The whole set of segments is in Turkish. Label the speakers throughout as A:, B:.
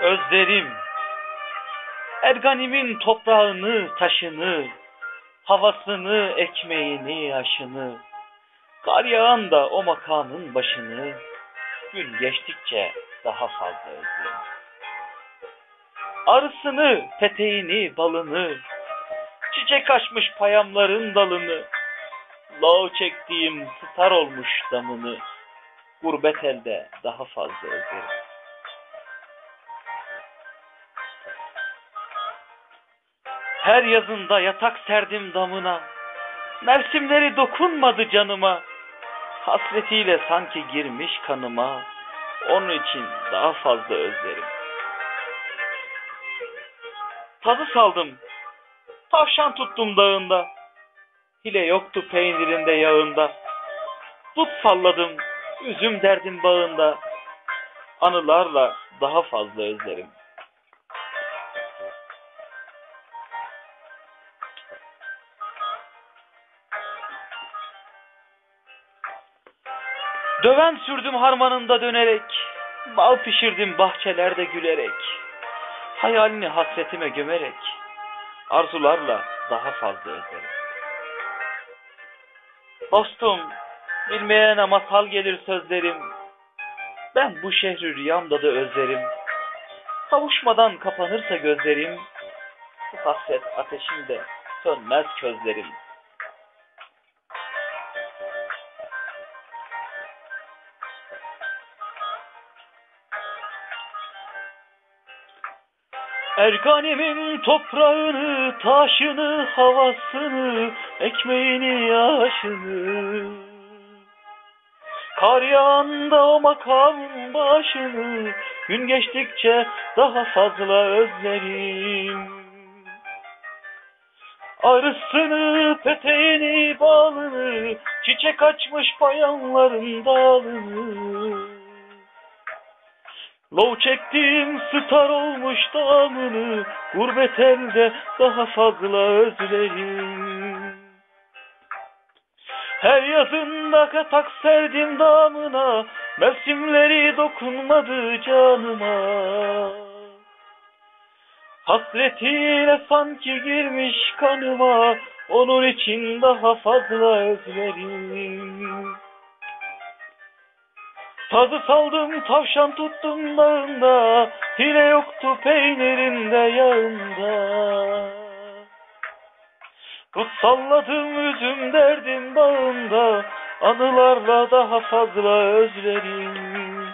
A: Özlerim Erganimin toprağını, taşını, havasını, ekmeğini, aşını, kar yağan da o makamın başını, gün geçtikçe daha fazla özlerim. Arısını, peteğini, balını, çiçek açmış payamların dalını, lav çektiğim star olmuş damını, gurbet elde daha fazla özlerim. Her yazında yatak serdim damına, mevsimleri dokunmadı canıma, hasretiyle sanki girmiş kanıma, onun için daha fazla özlerim. Tazı saldım, tavşan tuttum dağında, hile yoktu peynirinde yağında, dut salladım, üzüm derdim bağında, anılarla daha fazla özlerim. Döven sürdüm harmanında dönerek, bal pişirdim bahçelerde gülerek, hayalini hasretime gömerek, arzularla daha fazla özlerim. Dostum, bilmeyene masal gelir sözlerim, ben bu şehri rüyamda da özlerim. Kavuşmadan kapanırsa gözlerim, bu hasret ateşimde sönmez közlerim. Erganimin toprağını, taşını, havasını, ekmeğini, yaşını. Kar yağında o makamın başını, gün geçtikçe daha fazla özlerim. Arısını, peteğini, balını, çiçek açmış bayanların dalını. Lov çektiğim star olmuş damını, gurbet elde daha fazla özlerim. Her yazında katak serdim damına, mevsimleri dokunmadı canıma. Hasretiyle sanki girmiş kanıma, onun için daha fazla özlerim. Tazı saldım tavşan tuttum dağında. Hile yoktu peynirinde yağında. Tut salladım üzüm derdim bağında. Anılarla daha fazla özlerim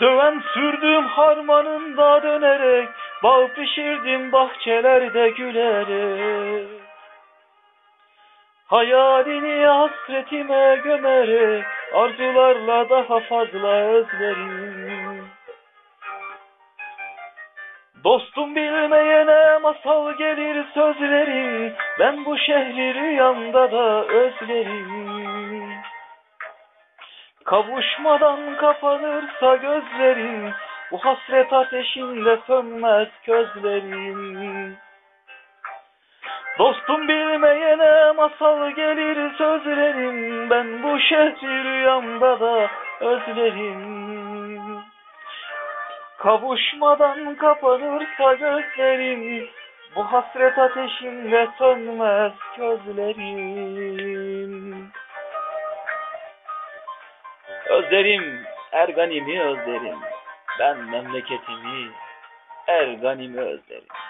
A: Döven sürdüm harmanında dönerek. Bal pişirdim bahçelerde gülerek. Hayalini hasretime gömerek Arzularla daha fazla özlerim. Dostum bilmeyene masal gelir sözleri Ben bu şehri rüyamda da özlerim. Kavuşmadan kapanırsa gözlerim Bu hasret ateşinde sönmez közlerim Dostum bilmeyene masal gelir sözlerim. Ben bu şehri rüyamda da özlerim. Kavuşmadan kapanırsa gözlerim Bu hasret ateşinde sönmez közlerim Özlerim Erganim'i özlerim. Ben memleketimi Erganim'i özlerim